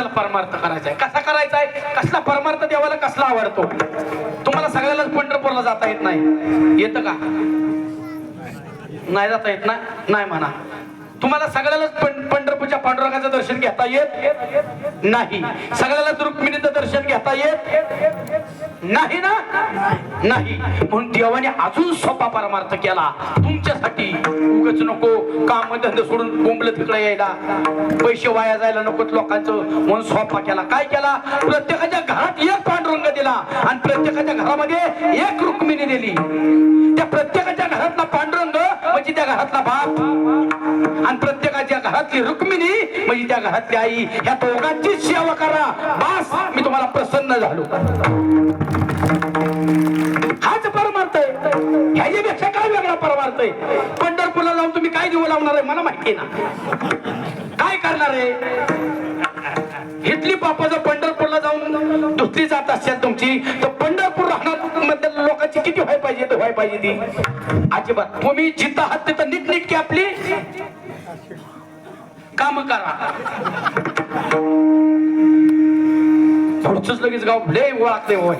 आपल्याला परमार्थ करायचा आहे कसा करायचा आहे कसला परमार्थ देवाला कसला आवडतो? तुम्हाला सगळ्यालाच पंढरपूरला जाता येत नाही. येतं का? नाही जाता येत ना? नाही म्हणा. तुम्हाला सगळ्यालाच पं- पंढरपूरच्या पांडुरंगाचं दर्शन घेता येत? नाही. सगळ्यालाच रुक्मिणी घेता येत? नाही ना? नाही. म्हणून देवाने अजून सोपा परमार्थ केला. तुमच्यासाठी उगच नको काम धंदे सोडून बोंबलं तिकडे यायला. पैसे वाया जायला नकोत लोकांचं. म्हणून सोपा केला. काय केला? प्रत्येकाच्या घरात एक पांडुरंग दिला. आणि प्रत्येकाच्या घरामध्ये एक रुक्मिणी दिली. त्या प्रत्येकाच्या घरातला पांडुरंग म्हणजे त्या घरातला बाप. घरातली रुक्मिणी म्हणजे त्या घरातली आई ह्या दोघांची सेवा करा. बास मी तुम्हाला प्रसन्न झालो. हाच परमार्थ आहे. ह्याच्यापेक्षा काय वेगळा परमार्थ आहे? पंढरपूरला जाऊन तुम्ही काय देऊ लावणार आहे मला माहिती ना. काय करणार आहे? इथली पापा जर पंढरपूरला जाऊन दुसरी जात असेल तुमची तर पंढरपूर राहणार मधल्या लोकांची किती व्हाय पाहिजे तर व्हाय पाहिजे ती. अजिबात. तुम्ही जिथं आहात तिथं नीटनीटकी आपली. काम करा. पुढचंच लगेच गाव लय ओळखते होय.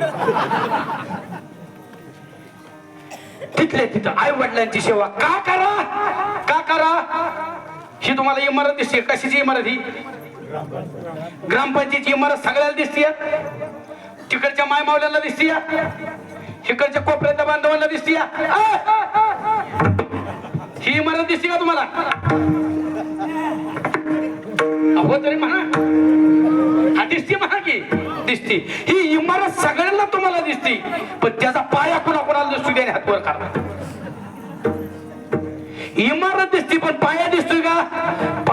तिथले तिथं आई वडिलांची सेवा का करा? का करा? ही तुम्हाला इमारत दिसते. कशाची इमारत ही? ग्रामपंचायतीची इमारत सगळ्याला दिसते तिकडच्या मायमावल्याला दिसते इकडच्या कोपऱ्यातल्या बांधवांना दिसते ही इमारत दिसते का तुम्हाला? अहो तरी म्हणा. हा दिसते म्हणा की. दिसते. ही इमारत सगळ्यांना तुम्हाला दिसते. पण त्याचा पाया कुणा कुणाला दिसतो त्याने हातवर करणार? इमारत दिसते पण पाया दिसतोय का?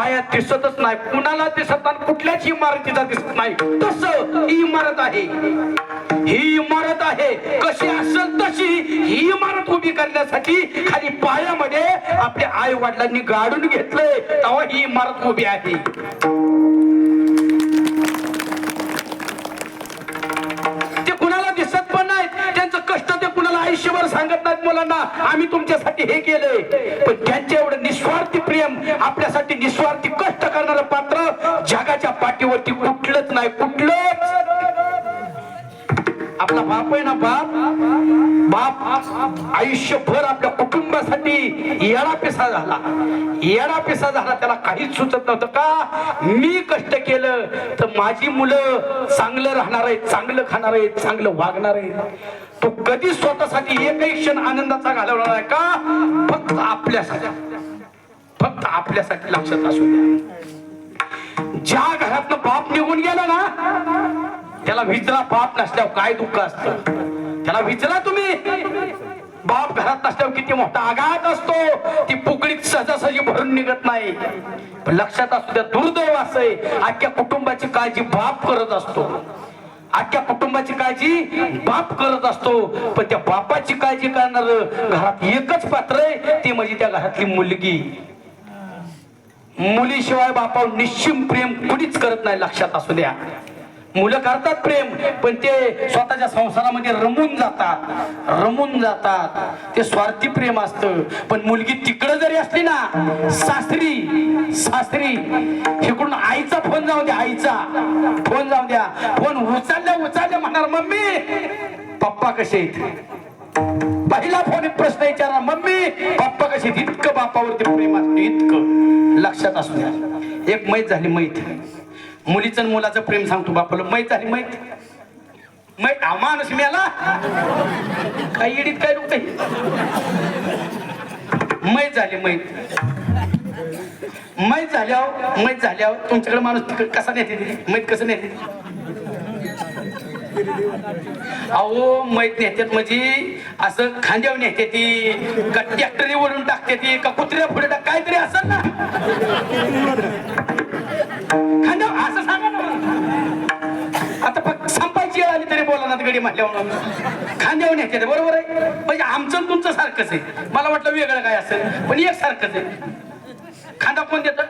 पाया दिसतच नाही. कुणाला दिसत नाही कुठल्याच इमारतीचा दिसत नाही. तस ही इमारत आहे? ही इमारत आहे. कशी असेल तशी ही इमारत उभी करण्यासाठी खाली पायामध्ये आपल्या आई वडिलांनी गाडून घेतलंय. तेव्हा ही इमारत उभी आहे. आयुष्यभर सांगत नाहीत मुलांना आम्ही तुमच्यासाठी हे केलंय. पण त्यांचे एवढं निस्वार्थी प्रेम आपल्यासाठी निस्वार्थी कष्ट करणारं पात्र जगाच्या पाठीवरती कुठलंच नाही कुठलंच. आपला बाप आहे ना बाप? बाप आयुष्यभर आपल्या कुटुंबासाठी येडा पिसा झाला. येडा पिसा झाला त्याला काहीच सुचत नव्हतं. का? मी कष्ट केलं तर माझी मुलं चांगलं राहणार आहेत चांगलं खाणार आहेत चांगलं वागणार आहेत. तो कधी स्वतःसाठी एकही क्षण आनंदाचा घालवणार नाही का? फक्त आपल्यासाठी. फक्त आपल्यासाठी लक्षात असू द्या. ज्या घरातनं बाप निघून गेला ना त्याला विचला बाप नसल्यावर काय दुःख असत? त्याला विचला तुम्ही. बाप घरात नसल्यावर किती मोठा आघात असतो. ती पुकळीत सहजासहजी भरून निघत नाही. पण लक्षात असू द्या दुर्दैव असं आहे. अख्ख्या कुटुंबाची काळजी बाप करत असतो. आख्या कुटुंबाची काळजी बाप करत असतो. पण त्या बापाची काळजी करणार घरात एकच पात्र आहे ती म्हणजे त्या घरातली मुलगी. मुलीशिवाय बापावर निश्चिम प्रेम कुणीच करत नाही लक्षात असू द्या. मुलं करतात प्रेम पण ते स्वतःच्या संसारामध्ये रमून जातात रमून जातात. ते स्वार्थी प्रेम असतं. पण मुलगी तिकडं जरी असली ना सासरी सासरी इकडून आईचा फोन जाऊ द्या आईचा फोन जाऊ द्या. फोन उचलल्या उचलल्या म्हणणार मम्मी पप्पा कसे आहेत? पहिला फोन प्रश्न विचारा मम्मी पप्पा कसे इतकं बापावरती प्रेम असतो इतकं. लक्षात असू द्या. एक मैत झाली मैत. मुलीचं आणि मुलाचं प्रेम सांगतो बापाला. माहीत झाली माहीत. माहीत? हा माणूस मेला. काय इडीत काय रुपये मैत झाली मैत मैत झाल्यावर मैत झाल्यावर तुमच्याकडे माणूस तिकडे कसा नेते? माहीत मैत कसं नेते? अहो मैत नेत्यात म्हणजे असं खांद्यावर नेते ती का ट्रॅक्टरी वरून टाकते ती का कुत्र्या पुढे टाक काहीतरी असं ना. बोला म्हटल्यावर खांद्यावर नेते बरोबर आहे? म्हणजे आमचं तुमचं सारखंच आहे. मला वाटलं वेगळं काय असेल पण एक सारखंच आहे. खांदा कोण देत?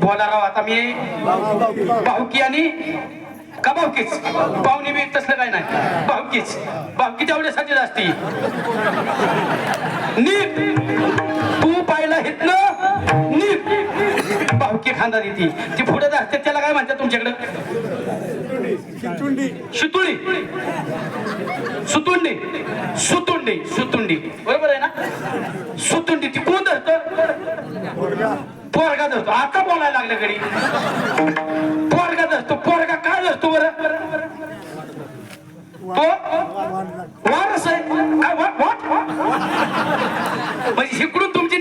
बोला राव आता मी भाऊकी आणि का भाऊकीच? पाहुणे बी तसलं काय नाही. भाऊकीच. भाऊकी तेवढ्यासाठी असती. नीट. तू पाहिला हितलं नीट. भाऊकी खांदा देते. ती पुढे जास्त त्याला काय म्हणतात तुमच्याकडे? शितुळी सुतुंडी. सुतुंडी. सुतुंडी. बरोबर आहे ना? सुतुंडी. ती कोण धरत? पोरगा. धरतो. आता बोलायला लागलं घरी. पोरगा धरतो. पोरगा काय धरतो बरं? वारस. आहे. म्हणजे इकडून तुमची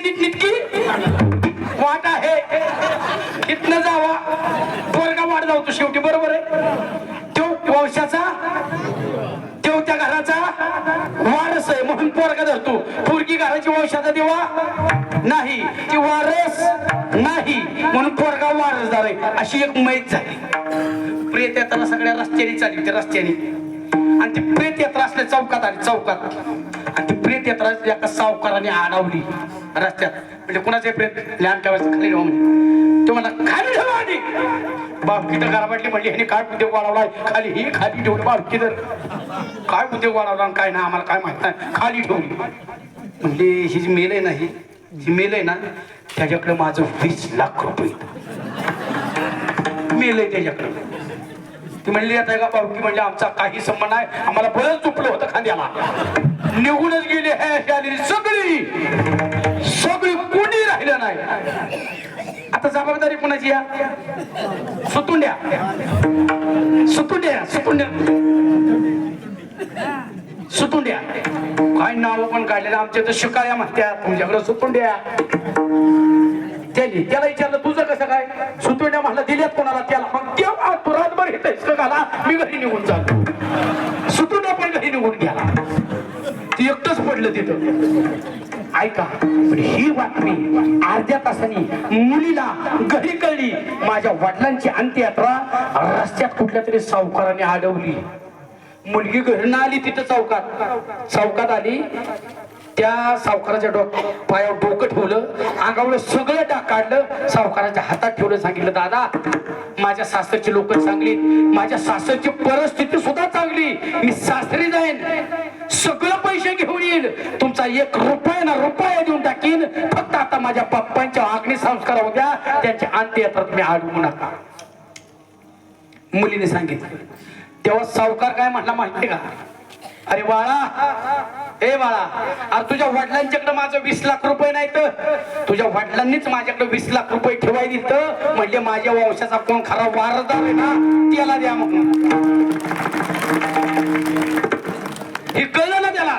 पोरगी घराची वंशाचा देवा नाही ती वारस नाही. म्हणून पोरगा वारसदार आहे अशी एक मैत झाली. प्रेत येताना सगळ्या रस्त्याने चालली होती रस्त्याने. आणि ती प्रेत यात्रा असल्या चौकात आली चौकात. आणि ती प्रेत यात्रा एका सावकाराने आडावली रस्त्यात. म्हणजे कुणाचे प्रेत? लहान काव्याचं खाली ठेवा म्हणे तो म्हणा खाली ठेवा आधी. बापकी तर घराबाटली म्हणली ह्याने काय उद्योग वाढवलाय? खाली ही खाली ठेवली बापकी तर. काय उद्योग वाढवला आणि काय नाही आम्हाला काय माहीत नाही. खाली ठेवली. म्हणजे ही जी मेल आहे ना ही जी मेल आहे ना त्याच्याकडे माझं वीस लाख रुपये मेल आहे त्याच्याकडे. ती म्हणली आता का बाबकी म्हणजे आमचा काही संबंध नाही. आम्हाला बरंच चुकलं होतं खांद्याला. निघूनच गेली हे आलेली सगळी सगळी कोणी राहिलं नाही. आता जबाबदारी कोणाची या सुतुंड्या. सुतुंड्या सुतुंड्या. सुतुंड्या काय नाव पण काढलेलं आमच्या तर शिकाया म्हणत्या तुमच्याकडे सुतुंड्या त्याने त्याला विचारलं तुझं कसं काय? सुतुंड्या म्हणलं दिल्यात कोणाला? त्याला मग तेव्हा तू रातभर हे घाला मी घरी निघून चालतो सुतुंड्या पण घरी निघून गेला ती एकटंच पडलं तिथं. ऐका पण ही बातमी अर्ध्या तासाने मुलीला घरी कळली. माझ्या वडिलांची अंत्ययात्रा रस्त्यात कुठल्या तरी सावकाराने अडवली मुलगी घरनं आली तिथं चौकात. चौकात आली. त्या सावकाराच्या डोक पायावर डोकं ठेवलं. अंगावर सगळं डाग काढलं. सावकाराच्या हातात ठेवलं. सांगितलं दादा माझ्या सासरची लोक चांगली माझ्या सासरची परिस्थिती सुद्धा चांगली मी सासरी जाईन. सगळं पैसे घेऊन येईल. तुमचा एक रुपया ना रुपया देऊन टाकीन. फक्त आता माझ्या पप्पांच्या अग्नी संस्कार होत्या. त्यांच्या अंत्ययात्रात मी अडवू नका. मुलीने सांगितलं. तेव्हा सावकार काय म्हटला माहितीये का? अरे बाळा ए बाळा अरे तुझ्या वडिलांच्याकडे माझं वीस लाख रुपये नाही तर तुझ्या वडिलांनीच माझ्याकडे वीस लाख रुपये ठेवाय दिलं म्हणजे माझ्या वंशाचा कोण खरा वारसदार आहे ना त्याला द्या मग हे कळलं ना त्याला?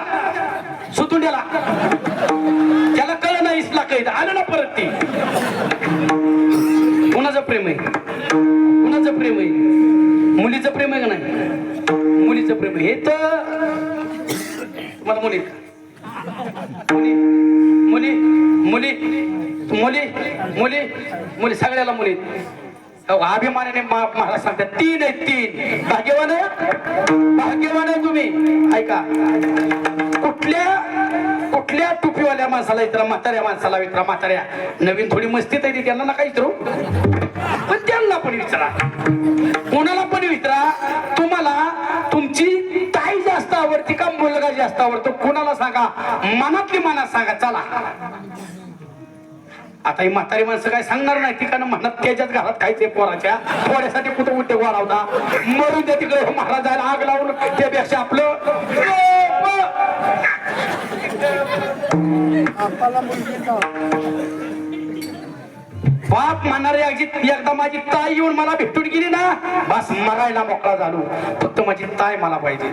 सुतुंड्याला त्याला कळलं ना वीस लाख आहे आलं ना परत ते. कुणाचं प्रेम आहे? कुणाचं प्रेम आहे? मुलीचं प्रेम आहे का नाही? मुलीचं प्रेम हे तर तुम्हाला मुली मुली मुली मुली मुली मुली मुली सगळ्याला मुली. अहो, अभिमानाने मा- मला सांगतात तीन आहेत तीन. भाग्यवान आहे? भाग्यवान आहे तुम्ही. ऐका. कुठल्या कुठल्या टोपीवाल्या माणसाला इतरा म्हाताऱ्या माणसाला विचारा म्हाताऱ्या? नवीन थोडी मस्ती तरी त्यांना नका विचारू पण त्यांना पण विचारा कोणाला पण विचारा तुम्हाला तुमची ताई जास्त आवडते का मुलगा जास्त आवडतो? कोणाला सांगा? मनातली मनात सांगा. चला. आता ही म्हातारी माणसं काय सांगणार नाही. तिकडनं म्हणत त्याच्याच घरात खायचे पोराच्या. पोऱ्यासाठी कुठं उद्योग वाढवता? मरून त्या तिकडे. महाराजाला आग लावून त्यापेक्षा आपलं बाप म्हणणारे अगदी एकदा माझी ताई येऊन मला भेटून गेली ना बस मरायला मोकळा झालो. फक्त माझी ताई मला पाहिजे.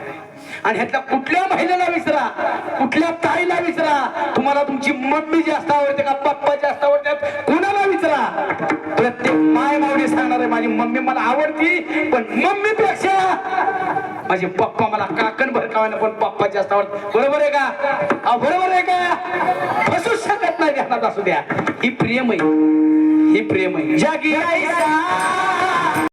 आणि ह्यातल्या कुठल्या महिलेला विसरा कुठल्या ताईला विसरा. तुम्हाला तुमची मम्मी जास्त आवडते का पप्पा जास्त आवडतात कुणाला विसरा. प्रत्येक माय मावडी सांगणार आहे माझी मम्मी मला आवडती पण मम्मी पेक्षा माझे पप्पा मला काकण भरकावायला पण पप्पा जास्त आवडत. बरोबर आहे का? बरोबर आहे का? फसूच शकत नाही ध्यानात असू द्या. ही प्रेम आहे. ही प्रेम आहे. जागी आईचा